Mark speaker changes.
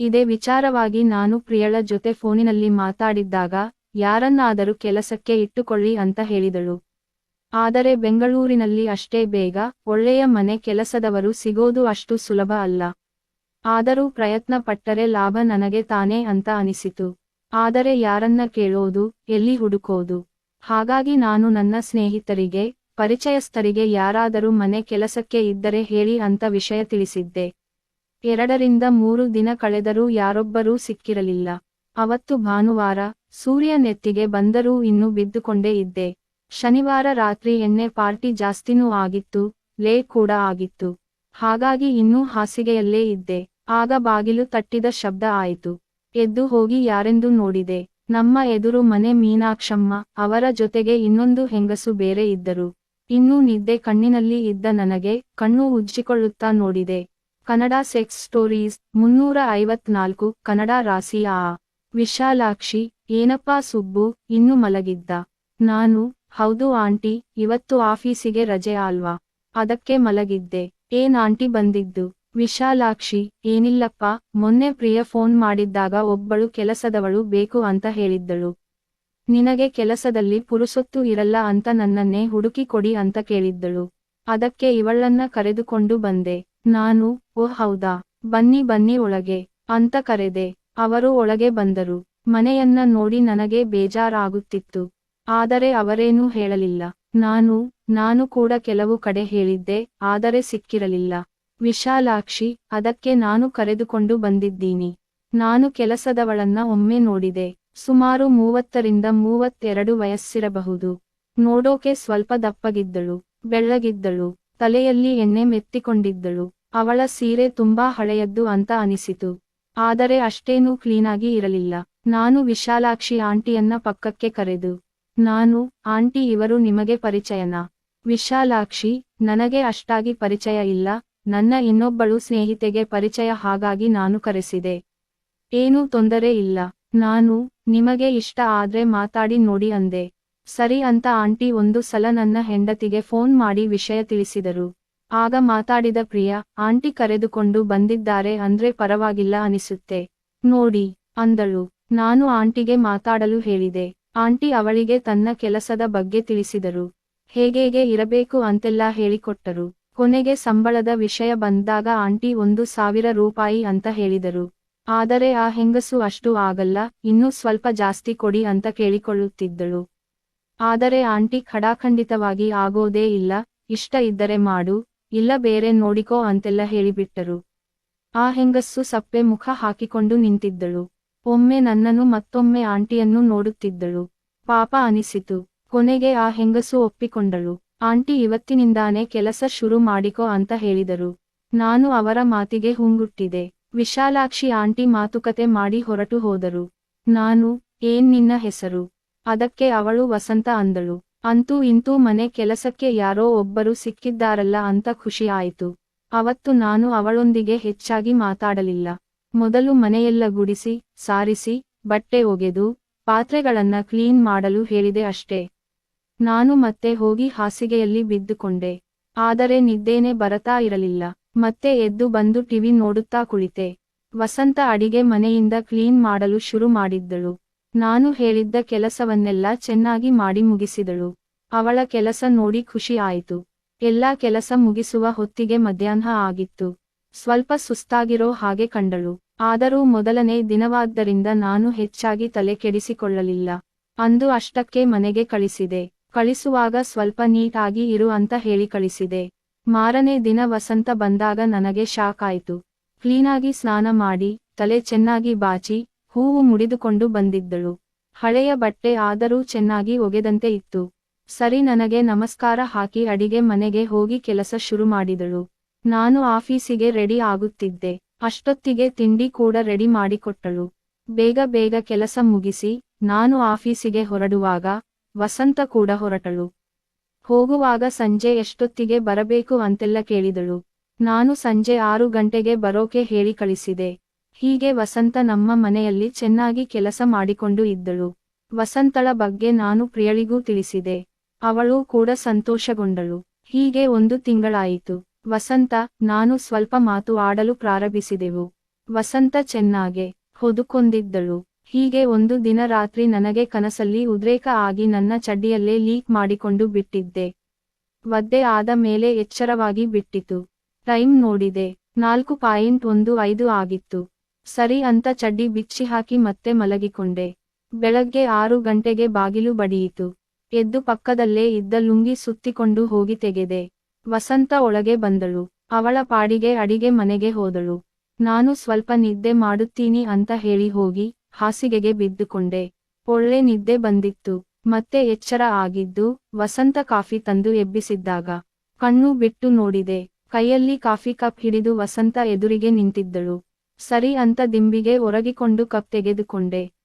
Speaker 1: ಇದೇ ವಿಚಾರವಾಗಿ ನಾನು ಪ್ರಿಯಳ ಜೊತೆ ಫೋನಿನಲ್ಲಿ ಮಾತಾಡಿದ್ದಾಗ, ಯಾರನ್ನಾದರೂ ಕೆಲಸಕ್ಕೆ ಇಟ್ಟುಕೊಳ್ಳಿ ಅಂತ ಹೇಳಿದಳು. ಆದರೆ ಬೆಂಗಳೂರಿನಲ್ಲಿ ಅಷ್ಟೇ ಬೇಗ, ಒಳ್ಳೆಯ ಮನೆ ಕೆಲಸದವರು ಸಿಗೋದು ಅಷ್ಟು ಸುಲಭ ಅಲ್ಲ. ಆದರೂ ಪ್ರಯತ್ನ ಪಟ್ಟರೆ ಲಾಭ ನನಗೆ ತಾನೇ ಅಂತ ಅನಿಸಿತು. ಆದರೆ ಯಾರನ್ನ ಕೇಳೋದು, ಎಲ್ಲಿ ಹುಡುಕೋದು? ಹಾಗಾಗಿ ನಾನು ನನ್ನ ಸ್ನೇಹಿತರಿಗೆ, ಪರಿಚಯಸ್ಥರಿಗೆ ಯಾರಾದರೂ ಮನೆ ಕೆಲಸಕ್ಕೆ ಇದ್ದರೆ ಹೇಳಿ ಅಂತ ವಿಷಯ ತಿಳಿಸಿದ್ದೆ. ಎರಡರಿಂದ ಮೂರು ದಿನ ಕಳೆದರೂ ಯಾರೊಬ್ಬರೂ ಸಿಕ್ಕಿರಲಿಲ್ಲ. ಅವತ್ತು ಭಾನುವಾರ ಸೂರ್ಯ ನೆತ್ತಿಗೆ ಬಂದರೂ ಇನ್ನೂ ಬಿದ್ದುಕೊಂಡೇ ಇದ್ದೆ. ಶನಿವಾರ ರಾತ್ರಿ ಎಣ್ಣೆ ಪಾರ್ಟಿ ಜಾಸ್ತಿನೂ ಆಗಿತ್ತು, ಲೇ ಕೂಡ ಆಗಿತ್ತು. ಹಾಗಾಗಿ ಇನ್ನೂ ಹಾಸಿಗೆಯಲ್ಲೇ ಇದ್ದೆ. ಆಗ ಬಾಗಿಲು ತಟ್ಟಿದ ಶಬ್ದ ಆಯಿತು. ಎದ್ದು ಹೋಗಿ ಯಾರೆಂದು ನೋಡಿದೆ. ನಮ್ಮ ಎದುರು ಮನೆ ಮೀನಾಕ್ಷಮ್ಮ ಅವರ ಜೊತೆಗೆ ಇನ್ನೊಂದು ಹೆಂಗಸು ಬೇರೆ ಇದ್ದರು. ಇನ್ನೂ ನಿದ್ದೆ ಕಣ್ಣಿನಲ್ಲಿ ಇದ್ದ ನನಗೆ ಕಣ್ಣು ಉಜ್ಜಿಕೊಳ್ಳುತ್ತಾ ನೋಡಿದೆ. ಕನ್ನಡ ಸೆಕ್ಸ್ ಸ್ಟೋರೀಸ್, ಮುನ್ನೂರ ಐವತ್ನಾಲ್ಕು, ಕನ್ನಡ ರಾಸಿ ಆ. ವಿಶಾಲಾಕ್ಷಿ, ಏನಪ್ಪಾ ಸುಬ್ಬು, ಇನ್ನು ಮಲಗಿದ್ದ. ನಾನು, ಹೌದು ಆಂಟಿ, ಇವತ್ತು ಆಫೀಸಿಗೆ ರಜೆ ಅಲ್ವಾ? ಅದಕ್ಕೆ ಮಲಗಿದ್ದೆ. ಏನ್ ಆಂಟಿ ಬಂದಿದ್ದು? ವಿಶಾಲಾಕ್ಷಿ, ಏನಿಲ್ಲಪ್ಪ, ಮೊನ್ನೆ ಪ್ರಿಯ ಫೋನ್ ಮಾಡಿದ್ದಾಗ ಒಬ್ಬಳು ಕೆಲಸದವಳು ಬೇಕು ಅಂತ ಹೇಳಿದ್ದಳು. ನಿನಗೆ ಕೆಲಸದಲ್ಲಿ ಪುರುಸೊತ್ತು ಇರಲ್ಲ ಅಂತ ನನ್ನನ್ನೇ ಹುಡುಕಿ ಕೊಡಿ ಅಂತ ಕೇಳಿದ್ದಳು. ಅದಕ್ಕೆ ಇವಳನ್ನ ಕರೆದುಕೊಂಡು ಬಂದೆ. ನಾನು, ಓ ಹೌದಾ, ಬನ್ನಿ ಬನ್ನಿ ಒಳಗೆ, ಅಂತ ಕರೆದೆ. ಅವರು ಒಳಗೆ ಬಂದರು. ಮನೆಯನ್ನ ನೋಡಿ ನನಗೆ ಬೇಜಾರಾಗುತ್ತಿತ್ತು. ಆದರೆ ಅವರೇನೂ ಹೇಳಲಿಲ್ಲ. ನಾನು ನಾನು ಕೂಡ ಕೆಲವು ಕಡೆ ಹೇಳಿದ್ದೆ, ಆದರೆ ಸಿಕ್ಕಿರಲಿಲ್ಲ. ವಿಶಾಲಾಕ್ಷಿ, ಅದಕ್ಕೆ ನಾನು ಕರೆದುಕೊಂಡು ಬಂದಿದ್ದೀನಿ. ನಾನು ಕೆಲಸದವಳನ್ನ ಒಮ್ಮೆ ನೋಡಿದೆ. ಸುಮಾರು ಮೂವತ್ತರಿಂದ ಮೂವತ್ತೆರಡು ವಯಸ್ಸಿರಬಹುದು. ನೋಡೋಕೆ ಸ್ವಲ್ಪ ದಪ್ಪಗಿದ್ದಳು, ಬೆಳ್ಳಗಿದ್ದಳು, ತಲೆಯಲ್ಲಿ ಎಣ್ಣೆ ಮೆತ್ತಿಕೊಂಡಿದ್ದಳು. ಅವಳ ಸೀರೆ ತುಂಬಾ ಹಳೆಯದ್ದು ಅಂತ ಅನಿಸಿತು. ಆದರೆ ಅಷ್ಟೇನೂ ಕ್ಲೀನಾಗಿ ಇರಲಿಲ್ಲ. ನಾನು ವಿಶಾಲಾಕ್ಷಿ ಆಂಟಿಯನ್ನ ಪಕ್ಕಕ್ಕೆ ಕರೆದು, ನಾನು, ಆಂಟಿ ಇವರು ನಿಮಗೆ ಪರಿಚಯನಾ? ವಿಶಾಲಾಕ್ಷಿ, ನನಗೆ ಅಷ್ಟಾಗಿ ಪರಿಚಯ ಇಲ್ಲ. ನನ್ನ ಇನ್ನೊಬ್ಬಳು ಸ್ನೇಹಿತೆಗೆ ಪರಿಚಯ ಹಾಗಾಗಿ ನಾನು ಕರೆಸಿದೆ. ಏನೂ ತೊಂದರೆ ಇಲ್ಲ. ನಾನು, ನಿಮಗೆ ಇಷ್ಟ ಆದ್ರೆ ಮಾತಾಡಿ ನೋಡಿ ಅಂದೆ. ಸರಿ ಅಂತ ಆಂಟಿ ಒಂದು ಸಲ ನನ್ನ ಹೆಂಡತಿಗೆ ಫೋನ್ ಮಾಡಿ ವಿಷಯ ತಿಳಿಸಿದರು. ಆಗ ಮಾತಾಡಿದ ಪ್ರಿಯ, ಆಂಟಿ ಕರೆದುಕೊಂಡು ಬಂದಿದ್ದಾರೆ ಅಂದ್ರೆ ಪರವಾಗಿಲ್ಲ ಅನಿಸುತ್ತೆ. ನೋಡಿ, ಅಂದಳು. ನಾನು ಆಂಟಿಗೆ ಮಾತಾಡಲು ಹೇಳಿದೆ. ಆಂಟಿ ಅವಳಿಗೆ ತನ್ನ ಕೆಲಸದ ಬಗ್ಗೆ ತಿಳಿಸಿದರು. ಹೇಗೇಗೆ ಇರಬೇಕು ಅಂತೆಲ್ಲ ಹೇಳಿಕೊಟ್ಟರು. ಕೊನೆಗೆ ಸಂಬಳದ ವಿಷಯ ಬಂದಾಗ ಆಂಟಿ ಒಂದು ಸಾವಿರ ರೂಪಾಯಿ ಅಂತ ಹೇಳಿದರು. ಆದರೆ ಆ ಹೆಂಗಸು ಅಷ್ಟು ಆಗಲ್ಲ, ಇನ್ನೂ ಸ್ವಲ್ಪ ಜಾಸ್ತಿ ಕೊಡಿ ಅಂತ ಕೇಳಿಕೊಳ್ಳುತ್ತಿದ್ದಳು. ಆದರೆ ಆಂಟಿ ಖಡಾಖಂಡಿತವಾಗಿ ಆಗೋದೇ ಇಲ್ಲ, ಇಷ್ಟ ಇದ್ದರೆ ಮಾಡು. ಇಲ್ಲ ಬೇರೆ ನೋಡಿಕೋ ಅಂತೆಲ್ಲ ಹೇಳಿಬಿಟ್ಟರು. ಆ ಹೆಂಗಸ್ಸು ಸಪ್ಪೆ ಮುಖ ಹಾಕಿಕೊಂಡು ನಿಂತಿದ್ದಳು. ಒಮ್ಮೆ ನನ್ನನ್ನು ಮತ್ತೊಮ್ಮೆ ಆಂಟಿಯನ್ನು ನೋಡುತ್ತಿದ್ದಳು. ಪಾಪ ಅನಿಸಿತು. ಕೊನೆಗೆ ಆ ಹೆಂಗಸು ಒಪ್ಪಿಕೊಂಡಳು. ಆಂಟಿ, ಇವತ್ತಿನಿಂದಾನೆ ಕೆಲಸ ಶುರು ಮಾಡಿಕೋ ಅಂತ ಹೇಳಿದರು. ನಾನು ಅವರ ಮಾತಿಗೆ ಹುಂಗುಟ್ಟಿದೆ. ವಿಶಾಲಾಕ್ಷಿ ಆಂಟಿ ಮಾತುಕತೆ ಮಾಡಿ ಹೊರಟು ಹೋದರು. ನಾನು, ಏನ್ ನಿನ್ನ ಹೆಸರು? ಅದಕ್ಕೆ ಅವಳು ವಸಂತ ಅಂದಳು. ಅಂತೂ ಇಂತೂ ಮನೆ ಕೆಲಸಕ್ಕೆ ಯಾರೋ ಒಬ್ಬರು ಸಿಕ್ಕಿದ್ದಾರಲ್ಲ ಅಂತ ಖುಷಿ ಆಯಿತು. ಅವತ್ತು ನಾನು ಅವಳೊಂದಿಗೆ ಹೆಚ್ಚಾಗಿ ಮಾತಾಡಲಿಲ್ಲ. ಮೊದಲು ಮನೆಯೆಲ್ಲ ಗುಡಿಸಿ, ಸಾರಿಸಿ, ಬಟ್ಟೆ ಒಗೆದು, ಪಾತ್ರೆಗಳನ್ನ ಕ್ಲೀನ್ ಮಾಡಲು ಹೇಳಿದೆ ಅಷ್ಟೇ. ನಾನು ಮತ್ತೆ ಹೋಗಿ ಹಾಸಿಗೆಯಲ್ಲಿ ಬಿದ್ದುಕೊಂಡೆ. ಆದರೆ ನಿದ್ದೇನೆ ಬರತಾ ಇರಲಿಲ್ಲ. ಮತ್ತೆ ಎದ್ದು ಬಂದು ಟಿವಿ ನೋಡುತ್ತಾ ಕುಳಿತೆ. ವಸಂತ ಅಡಿಗೆ ಮನೆಯಿಂದ ಕ್ಲೀನ್ ಮಾಡಲು ಶುರು ಮಾಡಿದ್ದಳು. ನಾನು ಹೇಳಿದ್ದ ಕೆಲಸವನ್ನೆಲ್ಲ ಚೆನ್ನಾಗಿ ಮಾಡಿ ಮುಗಿಸಿದಳು. ಅವಳ ಕೆಲಸ ನೋಡಿ ಖುಷಿ ಆಯಿತು. ಎಲ್ಲಾ ಕೆಲಸ ಮುಗಿಸುವ ಹೊತ್ತಿಗೆ ಮಧ್ಯಾಹ್ನ ಆಗಿತ್ತು. ಸ್ವಲ್ಪ ಸುಸ್ತಾಗಿರೋ ಹಾಗೆ ಕಂಡಳು. ಆದರೂ ಮೊದಲನೇ ದಿನವಾದ್ದರಿಂದ ನಾನು ಹೆಚ್ಚಾಗಿ ತಲೆ ಕೆಡಿಸಿಕೊಳ್ಳಲಿಲ್ಲ. ಅಂದು ಅಷ್ಟಕ್ಕೆ ಮನೆಗೆ ಕಳಿಸಿದೆ. ಕಳಿಸುವಾಗ ಸ್ವಲ್ಪ ನೀಟಾಗಿ ಇರು ಅಂತ ಹೇಳಿ ಕಳಿಸಿದೆ. ಮಾರನೇ ದಿನ ವಸಂತ ಬಂದಾಗ ನನಗೆ ಶಾಕ್ ಆಯಿತು. ಕ್ಲೀನಾಗಿ ಸ್ನಾನ ಮಾಡಿ, ತಲೆ ಚೆನ್ನಾಗಿ ಬಾಚಿ ಹೂವು ಮುಡಿದುಕೊಂಡು ಬಂದಿದ್ದಳು. ಹಳೆಯ ಬಟ್ಟೆ ಆದರೂ ಚೆನ್ನಾಗಿ ಒಗೆದಂತೆ ಇತ್ತು. ಸರಿ ನನಗೆ ನಮಸ್ಕಾರ ಹಾಕಿ ಅಡಿಗೆ ಮನೆಗೆ ಹೋಗಿ ಕೆಲಸ ಶುರು ಮಾಡಿದಳು. ನಾನು ಆಫೀಸಿಗೆ ರೆಡಿ ಆಗುತ್ತಿದ್ದೆ. ಅಷ್ಟೊತ್ತಿಗೆ ತಿಂಡಿ ಕೂಡ ರೆಡಿ ಮಾಡಿಕೊಟ್ಟಳು. ಬೇಗ ಬೇಗ ಕೆಲಸ ಮುಗಿಸಿ ನಾನು ಆಫೀಸಿಗೆ ಹೊರಡುವಾಗ ವಸಂತ ಕೂಡ ಹೊರಟಳು. ಹೋಗುವಾಗ ಸಂಜೆ ಎಷ್ಟೊತ್ತಿಗೆ ಬರಬೇಕು ಅಂತೆಲ್ಲ ಕೇಳಿದಳು. ನಾನು ಸಂಜೆ ಆರು ಗಂಟೆಗೆ ಬರೋಕೆ ಹೇಳಿ ಕಳಿಸಿದೆ. ಹೀಗೆ ವಸಂತ ನಮ್ಮ ಮನೆಯಲ್ಲಿ ಚೆನ್ನಾಗಿ ಕೆಲಸ ಮಾಡಿಕೊಂಡು ಇದ್ದಳು. ವಸಂತಳ ಬಗ್ಗೆ ನಾನು ಪ್ರಿಯಳಿಗೂ ತಿಳಿಸಿದೆ. ಅವಳು ಕೂಡ ಸಂತೋಷಗೊಂಡಳು. ಹೀಗೆ ಒಂದು ತಿಂಗಳಾಯಿತು. ವಸಂತ, ನಾನು ಸ್ವಲ್ಪ ಮಾತು ಆಡಲು ಪ್ರಾರಂಭಿಸಿದೆವು. ವಸಂತ ಚೆನ್ನಾಗೆ ಹೊದುಕೊಂಡಿದ್ದಳು. ಹೀಗೆ ಒಂದು ದಿನ ರಾತ್ರಿ ನನಗೆ ಕನಸಲ್ಲಿ ಉದ್ರೇಕ ಆಗಿ ನನ್ನ ಚಡ್ಡಿಯಲ್ಲೇ ಲೀಕ್ ಮಾಡಿಕೊಂಡು ಬಿಟ್ಟಿದ್ದೆ. ಒದ್ದೆ ಆದ ಮೇಲೆ ಎಚ್ಚರವಾಗಿ ಬಿಟ್ಟಿತು. ಟೈಮ್ ನೋಡಿದೆ. ನಾಲ್ಕು ಪಾಯಿಂಟ್ ಒಂದು ಐದು ಆಗಿತ್ತು. ಸರಿ ಅಂತ ಚಡ್ಡಿ ಬಿಚ್ಚಿ ಹಾಕಿ ಮತ್ತೆ ಮಲಗಿಕೊಂಡೆ. ಬೆಳಗ್ಗೆ ಆರು ಗಂಟೆಗೆ ಬಾಗಿಲು ಬಡಿಯಿತು. ಎದ್ದು ಪಕ್ಕದಲ್ಲೇ ಇದ್ದ ಲುಂಗಿ ಸುತ್ತಿಕೊಂಡು ಹೋಗಿ ತೆಗೆದೆ. ವಸಂತ ಒಳಗೆ ಬಂದಳು. ಅವಳ ಪಾಡಿಗೆ ಅಡಿಗೆ ಮನೆಗೆ ಹೋದಳು. ನಾನು ಸ್ವಲ್ಪ ನಿದ್ದೆ ಮಾಡುತ್ತೀನಿ ಅಂತ ಹೇಳಿ ಹೋಗಿ ಹಾಸಿಗೆಗೆ ಬಿದ್ದುಕೊಂಡೆ. ಒಳ್ಳೆ ನಿದ್ದೆ ಬಂದಿತ್ತು. ಮತ್ತೆ ಎಚ್ಚರ ಆಗಿದ್ದು ವಸಂತ ಕಾಫಿ ತಂದು ಎಬ್ಬಿಸಿದ್ದಾಗ ಕಣ್ಣು ಬಿಟ್ಟು ನೋಡಿದೆ. ಕೈಯಲ್ಲಿ ಕಾಫಿ ಕಪ್ ಹಿಡಿದು ವಸಂತ ಎದುರಿಗೆ ನಿಂತಿದ್ದಳು. ಸರಿ ಅಂತ ದಿಂಬಿಗೆ ಒರಗಿಕೊಂಡು ಕಪ್ ತೆಗೆದುಕೊಂಡೆ.